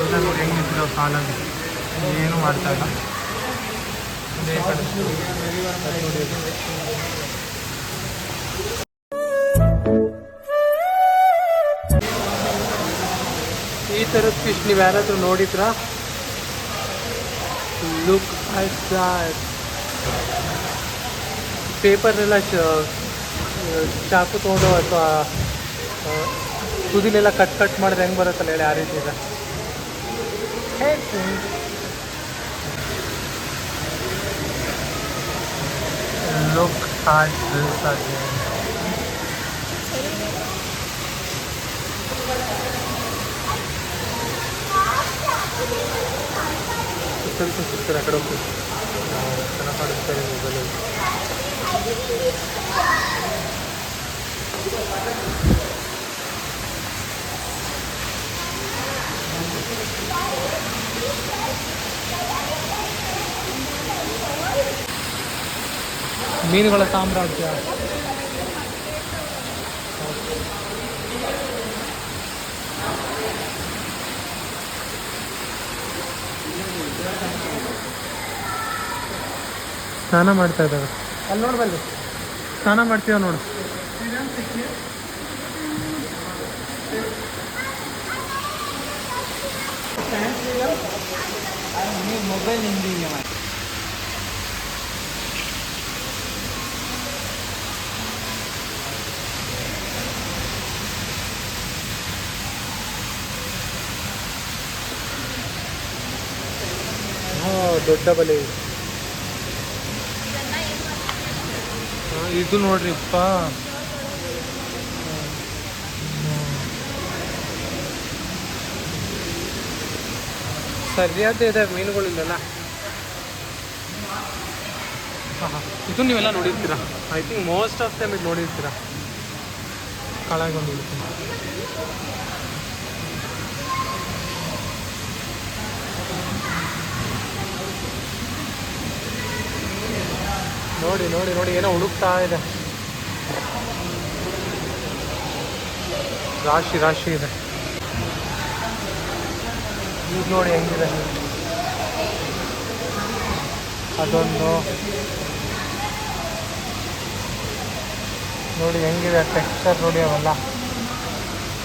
ಎಲ್ಲ ನೋಡಿ ಹೆಂಗೆ ಕಾಲಾಗಿ ಏನು ಮಾಡ್ತಾ ಇಲ್ಲ. ಈ ಥರದ ಫಿಶ್ ನೀವು ಯಾರಾದರೂ ನೋಡಿದ್ರಾ? ಲುಕ್ ಪೇಪರ್ನೆಲ್ಲ ಚಾಕು ತೊಗೊಂಡು ಅಥವಾ ತುದಿಲೆಲ್ಲ ಕಟ್ ಕಟ್ ಮಾಡಿದ್ರೆ ಹೆಂಗೆ ಬರುತ್ತಲ್ಲ ಹೇಳಿ ಆ ರೀತಿ ಇದೆ. Look at this again. ಸ್ವಲ್ಪ ಸುತ್ತಾರೆ ಆ ಕಡೆ ಹೋಗ್ತೀವಿ ಚೆನ್ನಾಗಿ ಕಾಣಿಸ್ತಾರೆ ಮೊಬೈಲಲ್ಲಿ ಮೀನುಗಳ ಸಾಮ್ರಾಜ್ಯ. ಸ್ನಾನ ಮಾಡ್ತಾ ಇದ್ದಾವೆ ಅಲ್ಲಿ ನೋಡಿ ಬಲ್ಲಿ ಸ್ನಾನ ಮಾಡ್ತೀವ ನೋಡು. ಮೊಬೈಲ್ ಹಿಂದಿಗೆ ಮಾಡಿ ಹಾ ದೊಡ್ಡ ಬಲೆ ಇದು. ನೋಡ್ರಿಪ್ಪ ಸರಿಯಾದ ಇದೆ ಮೀನುಗಳಿಲ್ಲ ಅಲ್ಲ ಹಾಂ. ಇದು ನೀವೆಲ್ಲ ನೋಡಿರ್ತೀರಾ? I think most of time ಇದು ನೋಡಿರ್ತೀರಾ? ಕಾಳಾಗೊಂಡು ನೋಡಿ ನೋಡಿ ನೋಡಿ, ಏನೋ ಹುಡುಕ್ತಾ ಇದೆ. ರಾಶಿ ರಾಶಿ ಇದೆ. ಈಗ ನೋಡಿ ಹೆಂಗಿದೆ. ಅದೊಂದು ನೋಡಿ ಹೆಂಗಿದೆ ಟೆಕ್ಸ್ಚರ್ ನೋಡಿ ಅವೆಲ್ಲ.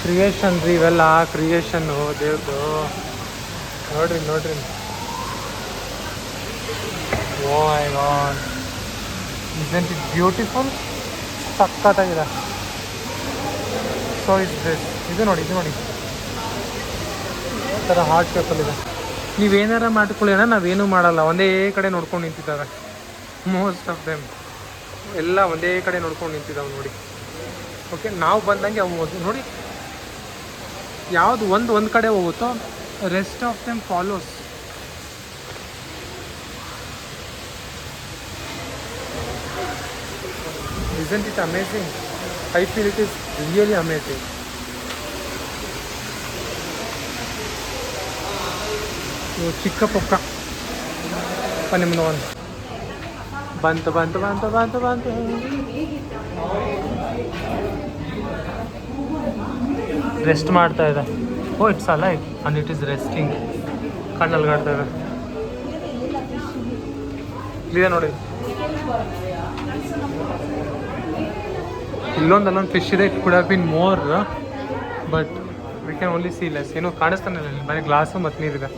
ಕ್ರಿಯೇಷನ್ ರೀ ಇವೆಲ್ಲ ಕ್ರಿಯೇಷನ್ನು ದೇವ್ರದು. ನೋಡ್ರಿ ನೋಡ್ರಿ. ಓ I god isn't it beautiful ಸಕ್ಕತ್ತಾಗಿದೆ ಸೊ ಇಸ್ ಇದು ನೋಡಿ ಇದು ನೋಡಿ. ಥರ ಹಾರ್ಟ್ ಶೇಪಲ್ಲಿದೆ ನೀವೇನಾರ ಮಾಡ್ಕೊಳ್ಳಿ ಅಣ್ಣ ನಾವೇನೂ ಮಾಡಲ್ಲ. ಒಂದೇ ಕಡೆ ನೋಡ್ಕೊಂಡು ನಿಂತಿದ್ದಾವೆ. ಮೋಸ್ಟ್ ಆಫ್ ದೆಮ್ ಎಲ್ಲ ಒಂದೇ ಕಡೆ ನೋಡ್ಕೊಂಡು ನಿಂತಿದ್ದಾವೆ ನೋಡಿ. ಓಕೆ ನಾವು ಬಂದಂಗೆ ಅವು ಹೋದ್ವು ನೋಡಿ. ಯಾವುದು ಒಂದು ಒಂದು ಕಡೆ ಹೋಗುತ್ತೋ rest of them follows Isn't it amazing? I feel it is really amazing. ಇವು ಚಿಕ್ಕ ಪೊಕ್ಕ ನಿಮ್ಮನ್ನ ಒಂದು ಬಂತು ಬಂತು ಬಂತು ಬಂತು ಬಂತು ರೆಸ್ಟ್ ಮಾಡ್ತಾ ಇದೆ ಓ ಇಟ್ಸ್ ಅಲ್ಲ ಅಂಡ್ ಇಟ್ ಇಸ್ ರೆಸ್ಟಿಂಗ್ ಕಣ್ಣಲ್ಲಿ ಕಾಡ್ತಾ ಇದೆ ಇದೆ ನೋಡಿ ಇಲ್ಲೊಂದು ಅಲ್ಲೊಂದು ಫಿಶ್ ಇದೆ. It could have been more but we can only see less ಏನೋ ಕಾಣಿಸ್ತಾನೆ ಇಲ್ಲ ಬರೀ ಗ್ಲಾಸು ಮತ್ತು ನೀರಿದೆ.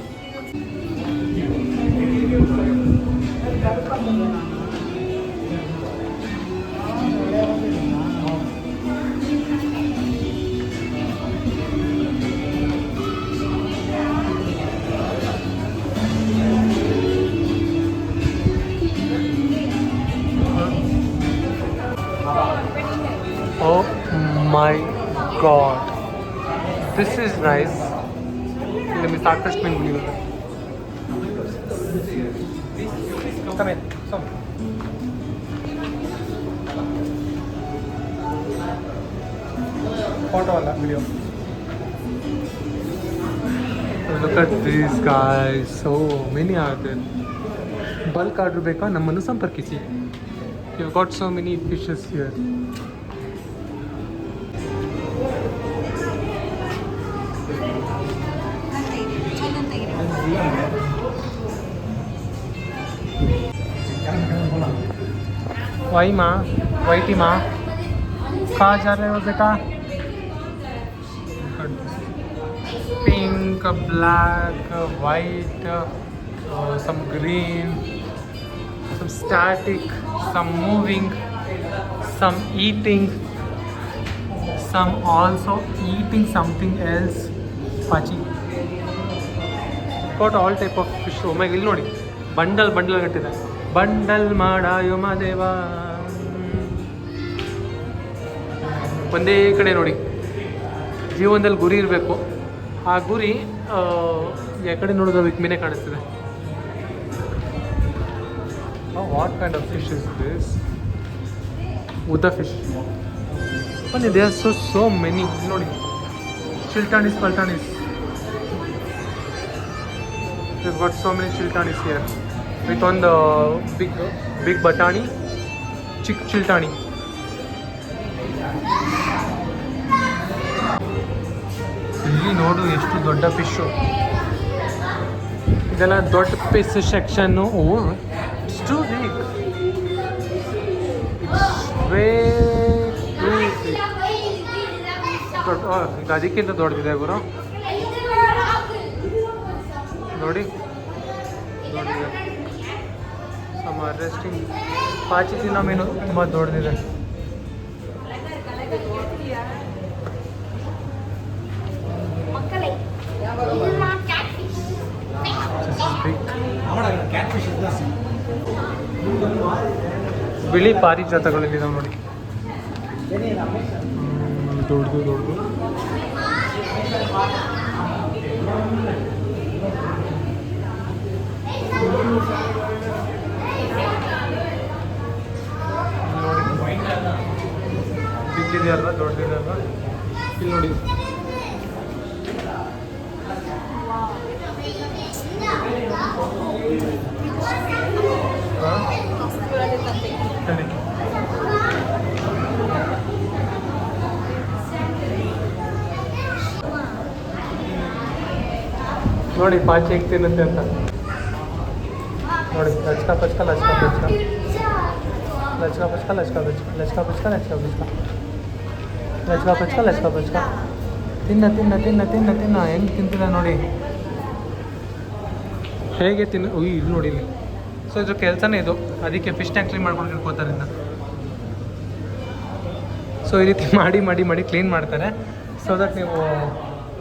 Oh my god this is nice ನಿಮಗೆ ಸಾಕಷ್ಟು ಮೀನುಗಳಿವೆ Come in. Come. ಫೋಟೋ ಅಲ್ಲ video Look at these guys. So many are there. Bulk order ಬೇಕಾ ನಮ್ಮನ್ನು ಸಂಪರ್ಕಿಸಿ you got so many fishes here वही माँ वही माँ। कहा जा रहे हो बेटा? Pink black white some green some static some moving some eating some also eating something else ಪಾಚಿ coat all type of fish ಒಮ್ಮೆಗೆ ಇಲ್ಲಿ ನೋಡಿ. ಬಂಡಲ್ ಬಂಡಲ್ ಕಟ್ಟಿದೆ ಬಂಡಲ್ ಮಾಡ ಯೋಮ ದೇವಾ ಒಂದೇ ಕಡೆ ನೋಡಿ. ಜೀವನದಲ್ಲಿ ಗುರಿ ಇರಬೇಕು. ಆ ಗುರಿ ಕಡೆ ನೋಡಿದ್ರೆ ವಿಕ್ಮಿನೇ ಕಾಣಿಸ್ತಿದೆ. What kind of fish is this ಉದ್ದ ಫಿಶ್ ಬನ್ನಿ they are so so many ನೋಡಿ. ಚಿಲ್ಟಾಣಿಸ್ ಪಲ್ಟಾಣಿಸ್. ಗಾಟ್ ಸೋ ಮೆನಿ ಚಿಲ್ಟಾಣಿಸ್ ಹಿಯರ್ ವಿತ್ ಒಂದು ಬಿಗ್ ಬಿಗ್ ಬಟಾಣಿ ಚಿಕ್ batani, ಇಲ್ಲಿ ನೋಡು ಎಷ್ಟು ದೊಡ್ಡ ಫಿಶು ಇದೆಲ್ಲ ದೊಡ್ಡ ಪೀಸ್ ಸೆಕ್ಷನ್ನು oh it's big way too ದೊಡ್ಡ ಅದಕ್ಕಿಂತ ದೊಡ್ಡದಿದೆ ಗುರು. ನೋಡಿ. ಸಮ ರೆಸ್ಟಿಂಗ್ ಪಾಚಿ ತಿನ್ನೋ ಮೀನು ತುಂಬ ದೊಡ್ಡದಿದೆ. ಬಿಳಿ ಪಾರಿಜಾತಗಳಲ್ಲಿ ನಾವು ನೋಡಿ. ದೊಡ್ಡದು ದೊಡ್ಡದು. ನೋಡಿ. ಬಿದ್ದಿದೆಯಲ್ವಾ ದೊಡ್ಡದಿದೆಯಲ್ವಾ ಇಲ್ಲಿ ನೋಡಿ. ನೋಡಿ, ಪಾಚಿ ಹೇಗೆ ತಿನ್ನುತ್ತೆ ಅಂತ. ನೋಡಿ, ಲಚ್ಕ ಪಚ್ಕ ಲಚ್ಕ ಪಚ್ಕ. ಲಚ್ಕ ಪಚ್ಕ ಲಚ್ಕ ಪಚ್ಕ ಲಚ್ಕ ಪಚ್ಕ ಲಚ್ಕ ಪಚ್ಕ. ಲಚ್ಕ ಪಚ್ಕ ಲಚ್ಕ ಪಚ್ಕ. ತಿನ್ನ ತಿನ್ನ ತಿನ್ನ ತಿನ್ನ ತಿನ್ನ, ಹೆಂಗೆ ತಿಂತಿಲ್ಲ ನೋಡಿ. ಹೇಗೆ ತಿನ್ನು ಉಯ್ ಇಲ್ಲಿ ನೋಡಿ ಇಲ್ಲಿ. ಸೊ ಇದ್ರ ಕೆಲಸನೇ ಇದು. ಅದಕ್ಕೆ ಫಿಶ್ ಟ್ಯಾಂಕ್ ಕ್ಲೀನ್ ಮಾಡ್ಕೊಂಡು ಇಟ್ಕೋತಾರೆ ಇನ್ನು. ಸೊ ಈ ರೀತಿ ಮಾಡಿ ಮಾಡಿ ಮಾಡಿ ಕ್ಲೀನ್ ಮಾಡ್ತಾರೆ. ಸೊ ದಟ್ ನೀವು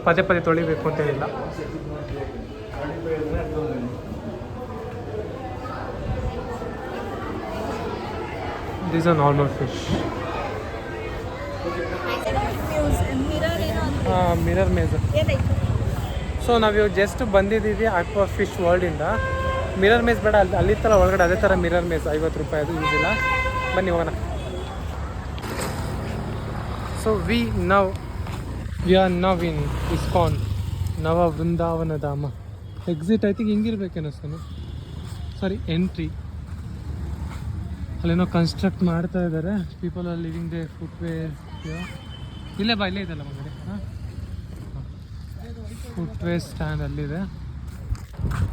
ಪದೇ ಪದೇ ತೊಳಿಬೇಕು ಅಂತ ಹೇಳಿಲ್ಲ. These are normal fish mirror maze so ನಾವು ಇವಾಗ ಜಸ್ಟ್ ಬಂದಿದ್ದೀವಿ ಆಕ್ವಾ ಫಿಶ್ ವರ್ಲ್ಡಿಂದ ಮಿರರ್ ಮೇಸ್ ಬೇಡ, ಅಲ್ಲಿ ಅಲ್ಲಿ ಥರ ಒಳಗಡೆ ಅದೇ ಥರ ಮಿರರ್ ಮೇಸ್ ಐವತ್ತು ರೂಪಾಯಿ ಅದು ಯೂಸ್ ಇಲ್ಲ ಬನ್ನಿ ಹೋಗೋಣ. So we now we are now in ISKCON Nava Vrindavan Dham exit I think ಹಿಂಗಿರ್ಬೇಕೇನೋ sir. Sorry entry ಅಲ್ಲೇನೋ ಕನ್ಸ್ಟ್ರಕ್ಟ್ ಮಾಡ್ತಾ ಇದ್ದಾರೆ people are living they footwear ಇಲ್ಲೇ ಬಾ, ಇಲ್ಲೇ ಇದೆಲ್ಲ ಮಗಡೆ ಫುಟ್ವೇರ್ ಸ್ಟ್ಯಾಂಡ್ ಅಲ್ಲಿದೆ.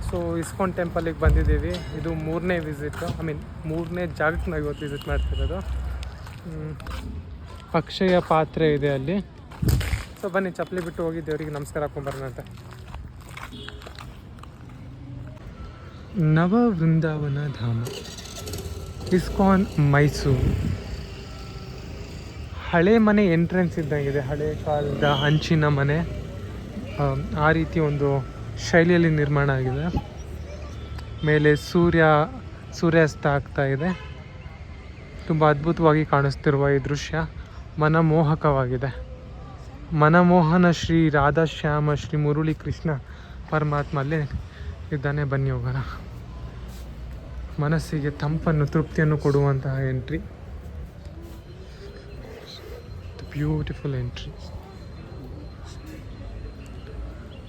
ಸೊ ಇಸ್ಕಾನ್ ಟೆಂಪಲಿಗೆ ಬಂದಿದ್ದೀವಿ. ಇದು ಮೂರನೇ ವಿಸಿಟ್ ಐ ಮೀನ್ ಮೂರನೇ ಜಾಗಕ್ಕೆ ನಾವು ಇವತ್ತು ವಿಸಿಟ್ ಮಾಡ್ತಿರೋದು. ಅಕ್ಷಯ ಪಾತ್ರೆ ಇದೆ ಅಲ್ಲಿ. ಸೊ ಬನ್ನಿ, ಚಪ್ಪಲಿ ಬಿಟ್ಟು ಹೋಗಿ ದೇವರಿಗೆ ನಮಸ್ಕಾರ ಹಾಕೊಂಬರೋಣ ಅಂತ ನವ ವೃಂದಾವನ ಧಾಮ. ಇಸ್ಕಾನ್ ಮೈಸೂರು. ಹಳೆ ಮನೆ ಎಂಟ್ರೆನ್ಸ್ ಇದ್ದಂಗಿದೆ. ಹಳೆ ಕಾಲದ ಹಂಚಿನ ಮನೆ. ಆ, ರೀತಿ ಒಂದು ಶೈಲಿಯಲ್ಲಿ ನಿರ್ಮಾಣ ಆಗಿದೆ. ಮೇಲೆ ಸೂರ್ಯ ಸೂರ್ಯಾಸ್ತ ಆಗ್ತಾ ಇದೆ. ತುಂಬ ಅದ್ಭುತವಾಗಿ ಕಾಣಿಸ್ತಿರುವ ಈ ದೃಶ್ಯ ಮನಮೋಹಕವಾಗಿದೆ. ಮನಮೋಹನ ಶ್ರೀ ರಾಧಾಶ್ಯಾಮ ಶ್ರೀ ಮುರುಳಿ ಕೃಷ್ಣ ಪರಮಾತ್ಮ ಅಲ್ಲೇ ಇದ್ದಾನೆ ಬನ್ನಿ ಹೋಗೋಣ. ಮನಸ್ಸಿಗೆ ತಂಪನ್ನು ತೃಪ್ತಿಯನ್ನು ಕೊಡುವಂತಹ entry beautiful entry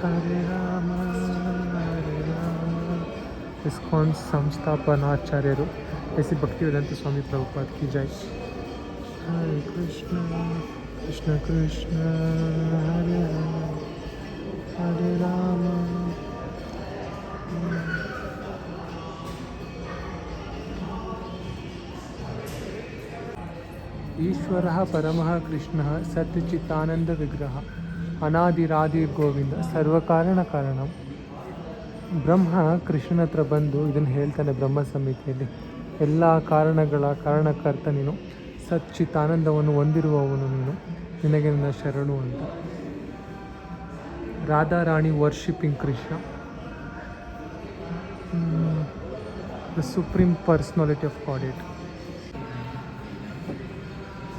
Hare Ram Hare Ram. ISKCON संस्थापनाचार्य ऐसी भक्ति वेदांत स्वामी प्रभुपाद की जय। हरे कृष्ण कृष्ण कृष्ण, हरे राम हरे राम। ईश्वर परम कृष्ण सत्यचितानंद विग्रह। ಹರೇ ಗೋವಿಂದ ಸರ್ವಕಾರಣ ಕಾರಣ. ಬ್ರಹ್ಮ ಕೃಷ್ಣನ ಹತ್ರ ಬಂದು ಇದನ್ನು ಹೇಳ್ತಾನೆ ಬ್ರಹ್ಮ ಸಮಿತಿಯಲ್ಲಿ. ಎಲ್ಲ ಕಾರಣಗಳ ಕಾರಣಕರ್ತ ನೀನು ಸಚ್ಚಿತಾನಂದವನ್ನು ಹೊಂದಿರುವವನು ನೀನು. ನಿನಗೆ ನನ್ನ ಶರಣು ಅಂತ. Radharani worshipping Krishna. The supreme personality of god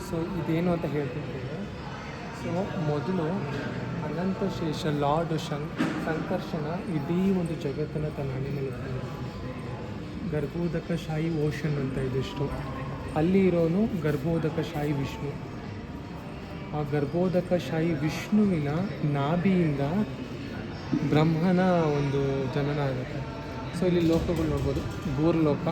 so ಇದೇನು ಅಂತ ಹೇಳ್ತಿದ್ದೇನೆ ಸೊ ಮೊದಲು ಅನಂತ ಶೇಷ ಲಾರ್ಡ್ ಶಂ, ಸಂಕರ್ಷಣ ಇಡೀ ಒಂದು ಜಗತ್ತನ್ನು ತನ್ನ ಹಣೆ ಮೇಲೆ ಇಟ್ಕೊಂಡಿದ್ದಾನೆ. ಗರ್ಭೋದಕ ಶಾಹಿ ಓಷನ್ ಅಂತ ಇದಿಷ್ಟು ಅಲ್ಲಿ ಇರೋನು ಗರ್ಭೋದಕ ಶಾಹಿ ವಿಷ್ಣು. ಆ ಗರ್ಭೋದಕ ಶಾಹಿ ವಿಷ್ಣುವಿನ ನಾಭಿಯಿಂದ ಬ್ರಹ್ಮನ ಒಂದು ಜನನ ಆಗುತ್ತೆ. ಸೊ ಇಲ್ಲಿ ಲೋಕಗಳು ನೋಡ್ಬೋದು. ಭೂರ್ಲೋಕ.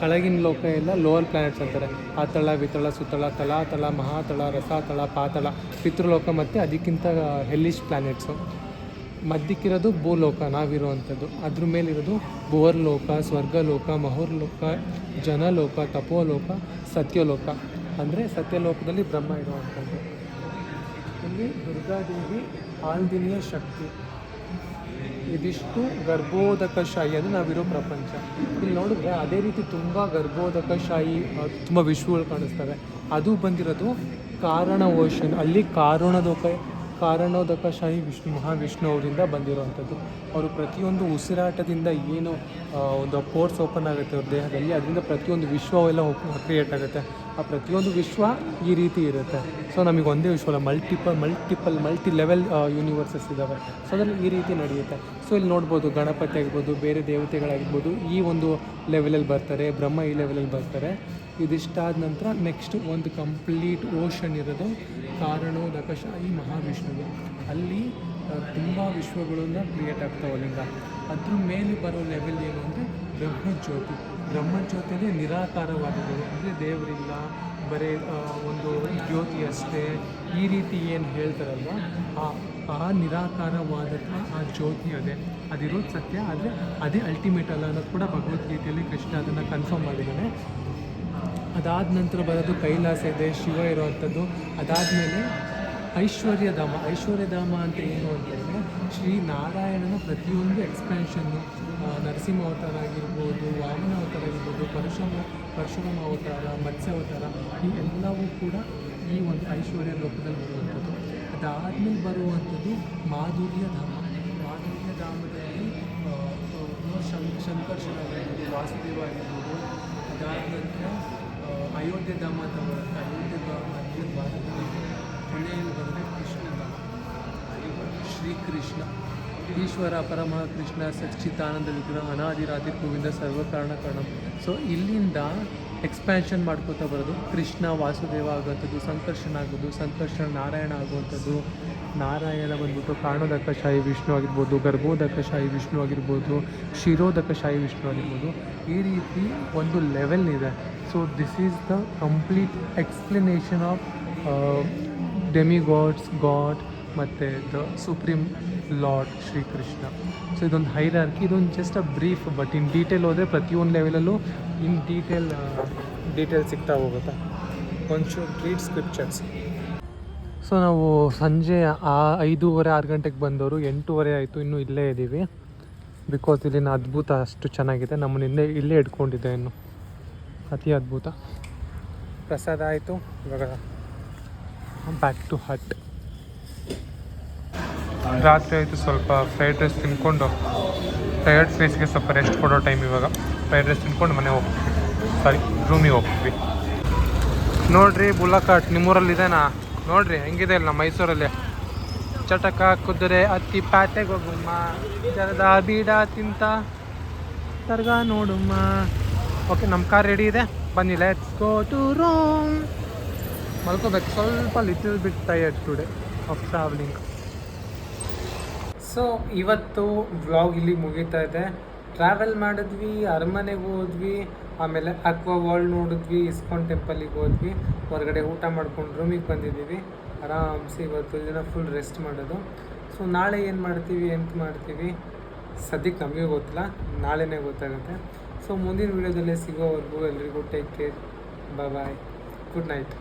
ಕೆಳಗಿನ ಲೋಕ ಎಲ್ಲ ಲೋವರ್ ಪ್ಲ್ಯಾನೆಟ್ಸ್ ಅಂತಾರೆ. ಆತಳ ವಿತಳ ಸುತ್ತಳ ತಲಾತಳ ಮಹಾತಳ, ರಸಾತಳ, ಪಾತಳ, ಪಿತೃಲೋಕ ಮತ್ತು ಅದಕ್ಕಿಂತ ಹೆಲ್ಲಿಶ್ ಪ್ಲ್ಯಾನೆಟ್ಸು ಮಧ್ಯಕ್ಕಿರೋದು ಭೂಲೋಕ, ನಾವಿರುವಂಥದ್ದು. ಅದ್ರ ಮೇಲಿರೋದು ಭುವರ್ಲೋಕ, ಸ್ವರ್ಗಲೋಕ, ಮಹುರ್ಲೋಕ, ಜನಲೋಕ, ತಪೋಲೋಕ, ಸತ್ಯಲೋಕ. ಅಂದರೆ ಸತ್ಯಲೋಕದಲ್ಲಿ ಬ್ರಹ್ಮ ಇರುವಂಥದ್ದು. ಇಲ್ಲಿ ದುರ್ಗಾದೇವಿ ಆಲ್ದಿನಿಯ ಶಕ್ತಿ. ಇದಿಷ್ಟು ಗರ್ಭೋದಕ ಶಾಹಿ ಅದು ನಾವಿರೋ ಪ್ರಪಂಚ. ಇಲ್ಲಿ ನೋಡಿದ್ರೆ ಅದೇ ರೀತಿ ತುಂಬ ಗರ್ಭೋದಕ ಶಾಹಿ ಆ, ತುಂಬ ವಿಶ್ವಗಳು ಕಾಣಿಸ್ತವೆ. ಅದು ಬಂದಿರೋದು ಕಾರಣ ಓಷನ್ ಅಲ್ಲಿ ಕಾರಣೋದಕ ಕಾರಣೋದಕ ಶಾಹಿ ವಿಷ್ಣು, ಮಹಾವಿಷ್ಣು ಅವರಿಂದ ಬಂದಿರುವಂಥದ್ದು. ಅವರು ಪ್ರತಿಯೊಂದು ಉಸಿರಾಟದಿಂದ ಏನು ಒಂದು ಪೋರ್ಸ್ ಓಪನ್ ಆಗುತ್ತೆ ಅವ್ರ ದೇಹದಲ್ಲಿ, ಅದರಿಂದ ಪ್ರತಿಯೊಂದು ವಿಶ್ವವೆಲ್ಲ ಕ್ರಿಯೇಟ್ ಆಗುತ್ತೆ. ಆ ಪ್ರತಿಯೊಂದು ವಿಶ್ವ ಈ ರೀತಿ ಇರುತ್ತೆ. ಸೊ, ನಮಗೆ ಒಂದೇ ವಿಶ್ವ ಅಲ್ಲ multiple multiple multi level universes ಇದ್ದಾವೆ ಸೊ, ಅದರಲ್ಲಿ ಈ ರೀತಿ ನಡೆಯುತ್ತೆ. ಸೊ, ಇಲ್ಲಿ ನೋಡ್ಬೋದು, ಗಣಪತಿ ಆಗ್ಬೋದು ಬೇರೆ ದೇವತೆಗಳಾಗಿರ್ಬೋದು, ಈ ಒಂದು ಲೆವೆಲಲ್ಲಿ ಬರ್ತಾರೆ, ಬ್ರಹ್ಮ ಈ ಲೆವೆಲಲ್ಲಿ ಬರ್ತಾರೆ. ಇದಿಷ್ಟಾದ ನಂತರ ನೆಕ್ಸ್ಟ್ ಒಂದು ಕಂಪ್ಲೀಟ್ ಓಷನ್ ಇರೋದು ಕಾರಣೋದಕ ಶಾಹಿ ಮಹಾವಿಷ್ಣುವು. ಅಲ್ಲಿ ತುಂಬ ವಿಶ್ವಗಳನ್ನು ಕ್ರಿಯೇಟ್ ಆಗ್ತಾವೆ ಅಲ್ಲಿಂದ. ಅದ್ರ ಮೇಲೆ ಬರೋ ಲೆವೆಲ್ ಏನು ಅಂದರೆ ಬ್ರಹ್ಮಜ್ಯೋತಿ. ಬ್ರಹ್ಮಜ್ಯೋತಿಯಲ್ಲಿ ನಿರಾಕಾರವಾದದ್ದು ಅಂದರೆ ದೇವರಿಲ್ಲ, ಬರೀ ಒಂದು ಜ್ಯೋತಿ ಅಷ್ಟೇ. ಈ ರೀತಿ ಏನು ಹೇಳ್ತಾರಲ್ವ? ಆ ಆ ನಿರಾಕಾರವಾದಂಥ ಆ ಜ್ಯೋತಿ ಅದೇ. ಅದಿರೋದು ಸತ್ಯ, ಆದರೆ ಅದೇ ಅಲ್ಟಿಮೇಟ್ ಅಲ್ಲ ಅನ್ನೋದು ಕೂಡ ಭಗವದ್ಗೀತೆಯಲ್ಲಿ ಕೃಷ್ಣ ಅದನ್ನು ಕನ್ಫರ್ಮ್ ಮಾಡಿದ್ದಾನೆ. ಅದಾದ ನಂತರ ಬರೋದು ಕೈಲಾಸ ಇದೆ, ಶಿವ ಇರುವಂಥದ್ದು. ಅದಾದಮೇಲೆ ಐಶ್ವರ್ಯಧಾಮ. ಐಶ್ವರ್ಯಧಾಮ ಅಂತ ಏನು ಅಂತಂದರೆ ಶ್ರೀ ನಾರಾಯಣನ ಪ್ರತಿಯೊಂದು ಎಕ್ಸ್ಪ್ಯಾನ್ಷನ್ನು ನರಸಿಂಹ ಅವತಾರ ಆಗಿರ್ಬೋದು ವಾಮನ ಅವತಾರ ಆಗಿರ್ಬೋದು, ಪರಶುರಾಮ ಪರಶುರಾಮ ಅವತಾರ ಮತ್ಸ್ಯ ಅವತಾರ ಈ ಎಲ್ಲವೂ ಕೂಡ ಈ ಒಂದು ಐಶ್ವರ್ಯ ಲೋಕದಲ್ಲಿ ಬರುವಂಥದ್ದು. ಅದಾದಮೇಲೆ ಬರುವಂಥದ್ದು ಮಾಧುರ್ಯ ಧಾಮ ಮಾಧುರ್ಯ ಧಾಮದಲ್ಲಿ ಶಂ ಶಂಕರ್ಷಣ ಆಗಿರ್ಬೋದು, ವಾಸುದೇವ ಆಗಿರ್ಬೋದು, ಅದಾದ ನಂತರ ಅಯೋಧ್ಯೆ ಧಾಮ ಬರುತ್ತೆ ಅಯೋಧ್ಯೆ ಧಾಮ ಅಂದರೆ ಭಾರತದಲ್ಲಿ ಕೊನೆಯಲ್ಲಿ ಬಂದರೆ ಕೃಷ್ಣ ಧಾಮ. ಶ್ರೀಕೃಷ್ಣ. ಈಶ್ವರ ಪರಮ ಕೃಷ್ಣ ಸಚ್ಚಿತಾನಂದ ವಿಗ್ರಹ ಅನಾದಿರಾದಿ ಗೋವಿಂದ, ಸರ್ವಕಾರಣ, ಕಾರಣ. ಸೊ ಇಲ್ಲಿಂದ ಎಕ್ಸ್ಪ್ಯಾನ್ಷನ್ ಮಾಡ್ಕೋತಾ ಬರೋದು ಕೃಷ್ಣ, ವಾಸುದೇವ ಆಗೋಂಥದ್ದು ಸಂಕರ್ಷಣ ಆಗೋದು, ಸಂಕರ್ಷಣ ನಾರಾಯಣ ಆಗುವಂಥದ್ದು. ನಾರಾಯಣ ಬಂದ್ಬಿಟ್ಟು ಕಾರಣೋದಕ ಶಾಹಿ ವಿಷ್ಣು ಆಗಿರ್ಬೋದು ಗರ್ಭೋದಕ ಶಾಹಿ ವಿಷ್ಣು ಆಗಿರ್ಬೋದು ಶಿರೋದಕ ಶಾಹಿ ವಿಷ್ಣು ಆಗಿರ್ಬೋದು. ಈ ರೀತಿ ಒಂದು ಲೆವೆಲ್ ಇದೆ. So this is the complete explanation of demigods, god ಮತ್ತು the supreme lord Shrikrishna so ಇದೊಂದು ಹೈರಾರ್ಕಿ ಇದೊಂದು just a brief but in detail ಹೋದರೆ ಪ್ರತಿಯೊಂದು ಲೆವೆಲಲ್ಲೂ ಇನ್ ಡೀಟೇಲ್ ಡೀಟೇಲ್ ಸಿಗ್ತಾ ಹೋಗುತ್ತೆ. ಶುಡ್ ರೀಡ್ ಸ್ಕ್ರಿಪ್ಚರ್ಸ್ ಸೊ ನಾವು ಸಂಜೆ ಆ ಐದೂವರೆ ಆರು ಗಂಟೆಗೆ ಬಂದವರು. ಎಂಟೂವರೆ ಆಯಿತು ಇನ್ನೂ ಇಲ್ಲೇ ಇದ್ದೀವಿ ಬಿಕಾಸ್ ಇಲ್ಲಿನ ಅದ್ಭುತ ಅಷ್ಟು ಚೆನ್ನಾಗಿದೆ. ನಮ್ಮನ್ನ ಇಲ್ಲೇ ಇಲ್ಲೇ ಇಟ್ಕೊಂಡಿದ್ದೆ ಇನ್ನು. ಅತಿ ಅದ್ಭುತ. ಪ್ರಸಾದ ಆಯಿತು. ಇವಾಗ ಬ್ಯಾಕ್ ಟು ಹಟ್ ರಾತ್ರಿ ಆಯಿತು ಸ್ವಲ್ಪ ಫ್ರೈಡ್ ರೈಸ್ ತಿನ್ಕೊಂಡು ಟಯರ್ಡ್ ಫೇಸ್ಗೆ ಸ್ವಲ್ಪ ರೆಸ್ಟ್ ಕೊಡೋ ಟೈಮ್ ಇವಾಗ. ಫ್ರೈಡ್ ರೈಸ್ ತಿನ್ಕೊಂಡು ಮನೆ ಹೋಗ್ತೀವಿ. ಸಾರಿ ರೂಮಿಗೆ ಹೋಗ್ತೀವಿ. ನೋಡ್ರಿ ಬುಲ್ಲಕಾಟ್ ನಿಮ್ಮೂರಲ್ಲಿದೆನಾ? ನೋಡ್ರಿ, ಹೆಂಗಿದೆ ಇಲ್ಲ ಮೈಸೂರಲ್ಲಿ? ಚಟಕ, ಕುದುರೆ, ಅತ್ತಿ ಪ್ಯಾಟೆಗೆ ಹೋಗುಮ್ಮ ಜರದ ಬೀಡ ತಿಂತ, ದರ್ಗಾ ನೋಡುಮ್ಮ. ಓಕೆ ನಮ್ಮ ಕಾರ್ ರೆಡಿ ಇದೆ. ಬನ್ನಿ ಲೆಟ್ಸ್ ಗೋ ಟು ರೂಮ್ ಮಲ್ಕೋಬೇಕು. ಸ್ವಲ್ಪ little bit tired today of travelling so ಇವತ್ತು ವ್ಲಾಗ್ ಇಲ್ಲಿ ಮುಗೀತಾ ಇದೆ. ಟ್ರಾವೆಲ್ ಮಾಡಿದ್ವಿ, ಅರಮನೆಗೆ ಹೋದ್ವಿ, ಆಮೇಲೆ ಅಕ್ವಾ ವರ್ಲ್ಡ್ ನೋಡಿದ್ವಿ ಇಸ್ಕಾನ್ ಟೆಂಪಲಿಗೆ ಹೋದ್ವಿ. ಹೊರಗಡೆ ಊಟ ಮಾಡ್ಕೊಂಡು ರೂಮಿಗೆ ಬಂದಿದ್ದೀವಿ. ಆರಾಮ್ಸೆ ಇವತ್ತು ದಿನ ಫುಲ್ ರೆಸ್ಟ್ ಮಾಡೋದು. ಸೊ ನಾಳೆ ಏನು ಮಾಡ್ತೀವಿ, ಎಂತ ಮಾಡ್ತೀವಿ? ಸದ್ಯಕ್ಕೆ ನಮಗೆ ಗೊತ್ತಿಲ್ಲ. ನಾಳೆನೇ ಗೊತ್ತಾಗುತ್ತೆ. ಸೊ ಮುಂದಿನ ವೀಡಿಯೋದಲ್ಲೇ ಸಿಗೋವರೆಗೂ ಎಲ್ರಿಗೂ take care bye good night